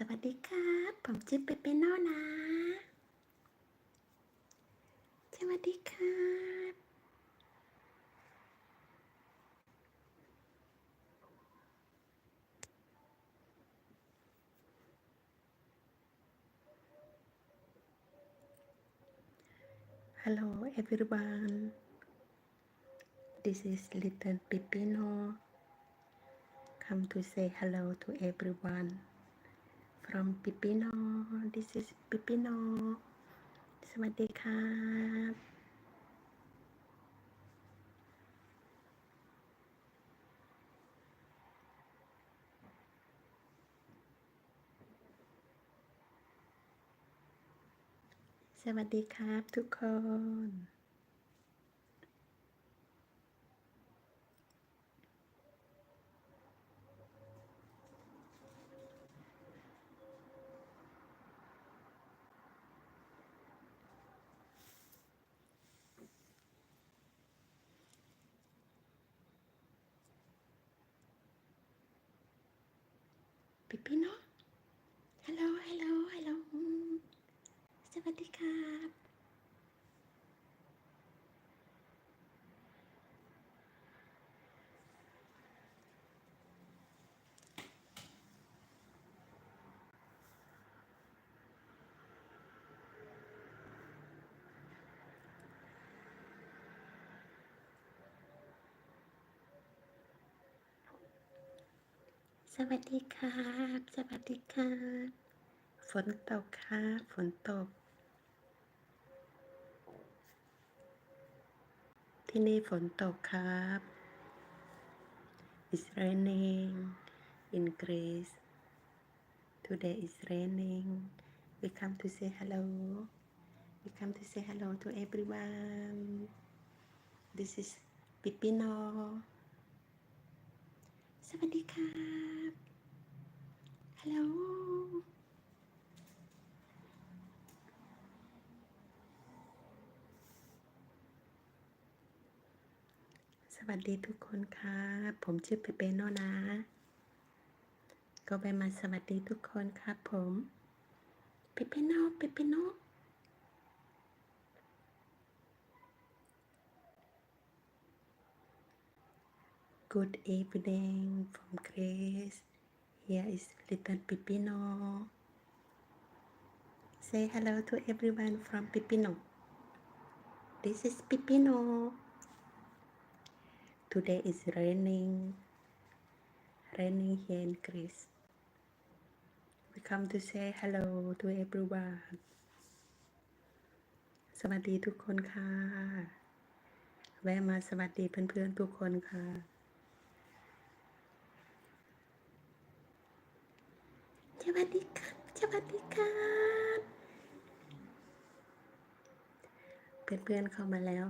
สวัสดีครับ ผมชื่อเปเปโน่นะ สวัสดีครับ Hello everyone. This is little Pipino. Come to say hello to everyone. From Pipino. This is Pipino. สวัสดีครับสวัสดีครับทุกคน ปิปิเนฮัลโหลฮัลโหลฮัลโหลสวัสดีครับ สวัสดีครับ สวัสดีครับฝนตกครับฝนตก ที่นี่ฝนตกครับ It's raining in Greece Today is raining We come to say hello We come to say hello to everyone This is Pipino วัสดีครับฮัลโหลสวัสดีทุกคนครับ ผมชื่อเปเปโนนะ ก็ไปมาสวัสดีทุกคนครับผมเปเปโนเปเปโน Good evening from Greece. Here is little Pipino. Say hello to everyone from Pipino. This is Pipino. Today is raining. Raining here in Greece. We come to say hello to everyone. สวัสดีทุกคนค่ะ แวะมาสวัสดีเพื่อนๆทุกคนค่ะ สวัสดีครับสวัสดีครับเพื่อนๆเข้ามาแล้ว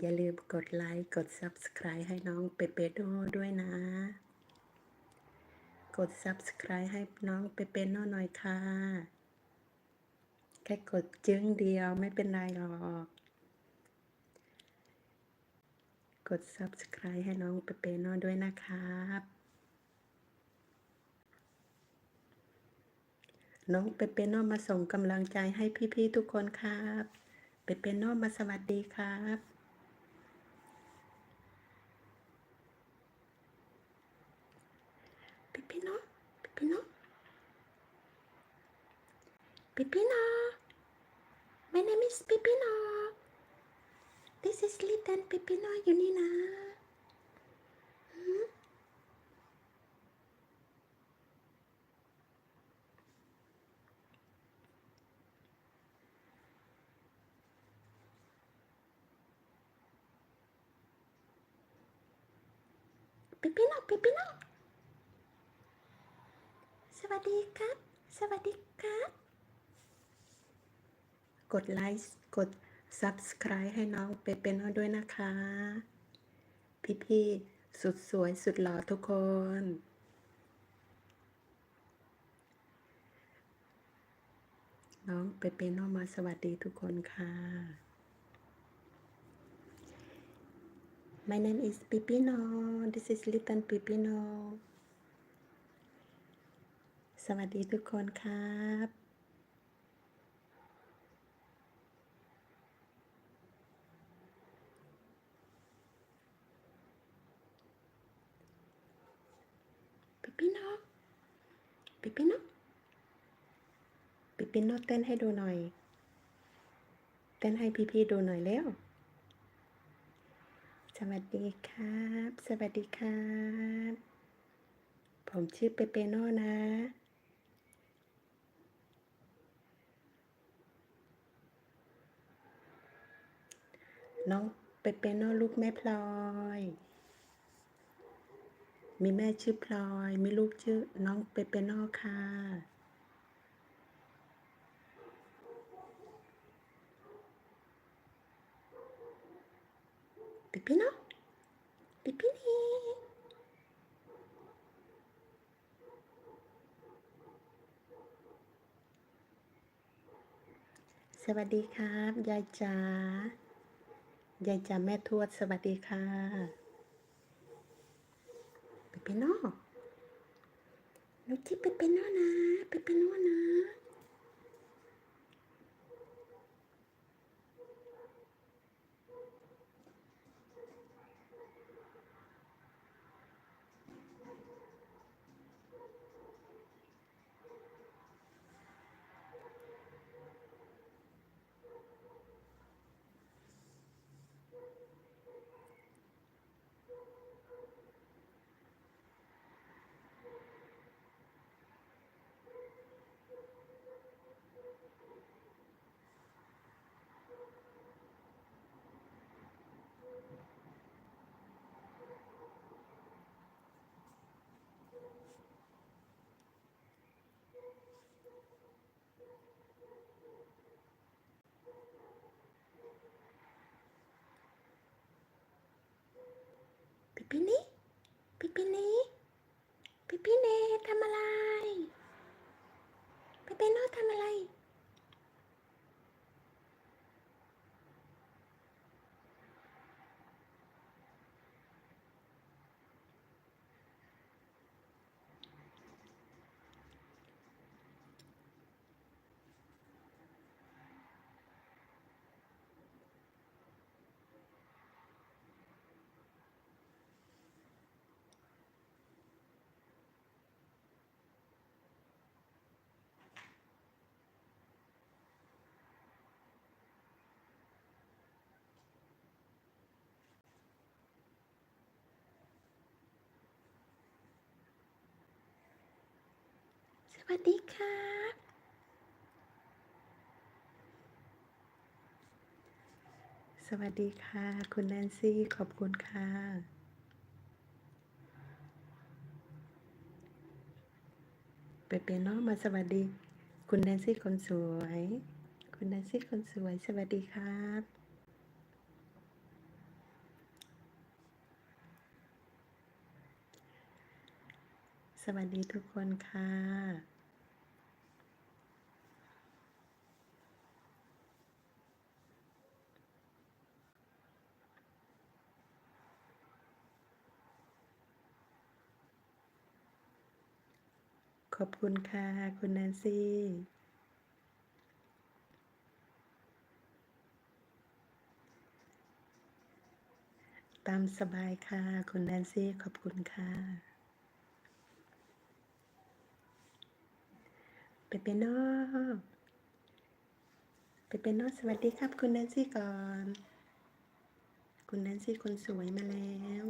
อย่าลืมกดไลค์กด Subscribe ให้น้องเปเปโดด้วยนะ กด Subscribe ให้น้องเปเปโนหน่อยค่ะ แค่กดจึ้งเดียวไม่เป็นไรหรอกกด Subscribe ให้น้องเปเปโนด้วยนะครับ น้องเปเปโนมาส่งกำลังใจให้พี่ๆทุกคนครับเปเปโนมาสวัสดีครับเปเปโนเปเปโนเปเปโน My name is Pipino. This is little Pipino อยู่นี่นะหืม ปิปิโนปิปิโนสวัสดีครับ สวัสดีครับ กดไลค์กด Subscribe ให้น้องเปเปโนด้วยนะคะ พี่ๆสุดสวยสุดหล่อทุกคน น้องเปเปโนมาสวัสดีทุกคนค่ะ My name is Pipino. This is little Pipino. สวัสดีทุกคนครับปิปิโนปิปิโนปิปิโนเต้นให้ดูหน่อย เต้นให้พี่ๆดูหน่อยเร็ว สวัสดีครับ สวัสดีครับ ผมชื่อเปเปโนนะ น้องเปเปโนลูกแม่พลอย มีแม่ชื่อพลอย มีลูกชื่อน้องเปเปโนค่ะ ปิปิโนปิปินีสวัสดีครับ ยายจ๋ายายจ๋าแม่ทวด สวัสดีค่ะปิปิโนหนูชื่ปิปิโนนะปิปิโนนะ ปิปินีปิปินีปิปิเนทำอะไรปีปิโนทำอะไร วัสดีครับสวัสดีค่ะ คุณแนนซี่ ขอบคุณค่ะเปเปโนมาสวัสดี คุณแนนซี่คนสวย คุณแนนซี่คนสวย สวัสดีครับสวัสดีทุกคนค่ะ ขอบคุณค่ะ คุณแนนซี่ตามสบายค่ะ คุณแนนซี่ขอบคุณค่ะเปเปโนเปเปโนสวัสดีครับ คุณแนนซี่ก่อน คุณแนนซี่คนสวยมาแล้ว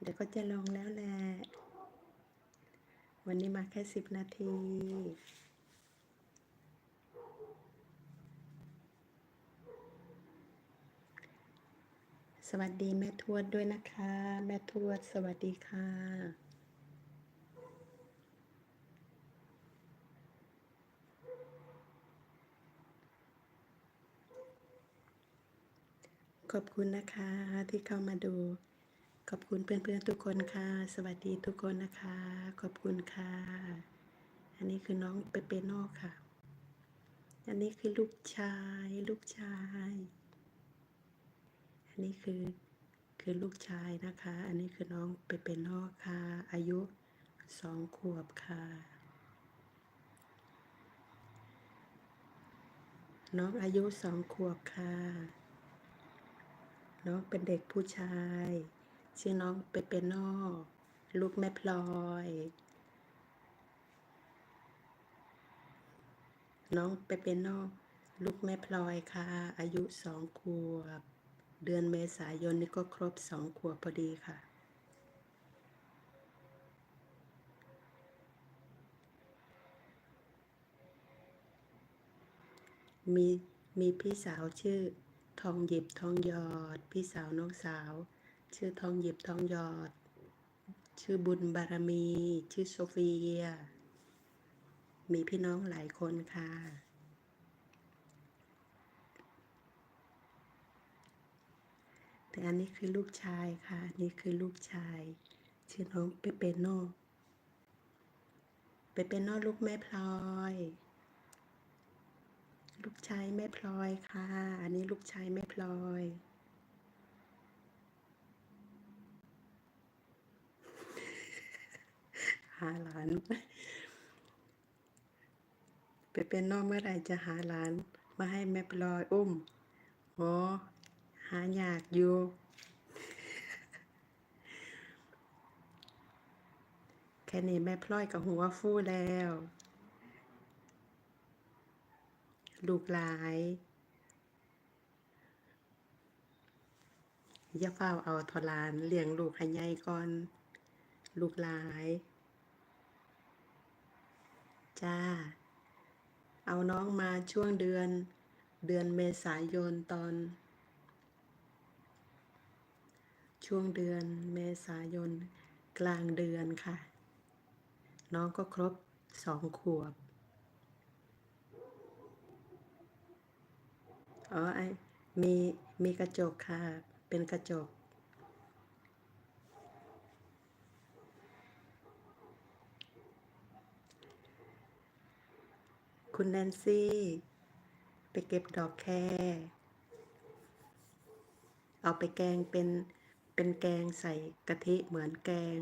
เดี๋ยวก็จะลงแล้วแหละ วันนี้มาแค่สิบนาที สวัสดีแม่ทวดด้วยนะคะ แม่ทวด สวัสดีค่ะ ขอบคุณนะคะที่เข้ามาดู ขอบคุณเพื่อนๆทุกคนค่ะ สวัสดีทุกคนนะคะ ขอบคุณค่ะ อันนี้คือน้องเปเปโน่ค่ะ อันนี้คือลูกชายลูกชาย อันนี้คือคือลูกชายนะคะ อันนี้คือน้องเปเปโน่ค่ะ อายุสองขวบค่ะ น้องอายุสองขวบค่ะ น้องเป็นเด็กผู้ชาย ชื่อน้องเปเปโนลูกแม่พลอย น้องเปเปโนลูกแม่พลอยค่ะ อายุสองขวบ เดือนเมษายนนี่ก็ครบสองขวบพอดีค่ะมีมีพี่สาวชื่อทองหยิบทองหยอด พี่สาวน้องสาว ชื่อทองหยิบทองหยอด ชื่อบุญบารมี ชื่อโซเฟีย มีพี่น้องหลายคนค่ะแต่อันนี้คือลูกชายค่ะนี่คือลูกชาย ชื่อน้องเปเปโนเปเปโนลูกแม่พลอย ลูกชายแม่พลอยค่ะ อันนี้ลูกชายแม่พลอย หาหลาน ไปเป็นนอกเมื่อไหร่จะหาหลาน มาให้แม่พลอยอุ้มโอหายากอยู่แค่นี้แม่พลอยกับหัวฟูแล้ว ลูกหลายอย่าเฝ้าเอาทอหลานเลี้ยงลูกให้ใหญ่ก่อน ลูกหลาย จ้า เอาน้องมาช่วงเดือน เดือนเมษายนตอน ช่วงเดือนเมษายนกลางเดือนค่ะ น้องก็ครบสองขวบอ๋อไอมีมีกระจกค่ะ เป็นกระจก คุณแนนซี่ ไปเก็บดอกแคเอาไปแกงเป็นเป็นแกงใส่กะทิเหมือนแกง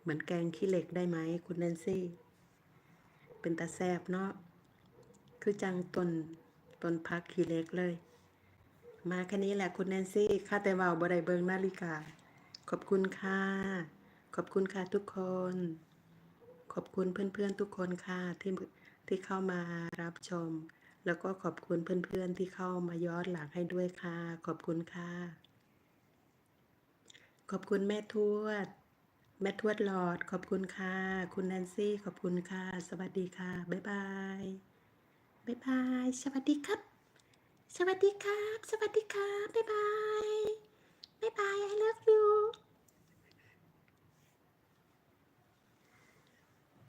เหมือนแกงขี้เหล็กได้ไหมคุณแนนซี่ เป็นตาแซบเนาะคือจังตนตนพักขี้เหล็กเลย มาแค่นี้แหละคุณแนนซี่ค่าแต่ว่าบ่ไดเบิงนาฬิกา ขอบคุณค่ะ ขอบคุณค่ะทุกคน ขอบคุณเพื่อนๆทุกคนค่ะที่ ที่เข้ามารับชม แล้วก็ขอบคุณเพื่อนๆที่เข้ามาย้อนหลังให้ด้วยค่ะ ขอบคุณค่ะ ขอบคุณแม่ทวด แม่ทวดหลอด ขอบคุณค่ะ คุณแนนซี่ ขอบคุณค่ะ สวัสดีค่ะ บ๊ายบาย บ๊ายบาย สวัสดีครับ สวัสดีครับ สวัสดีครับบ๊ายบาย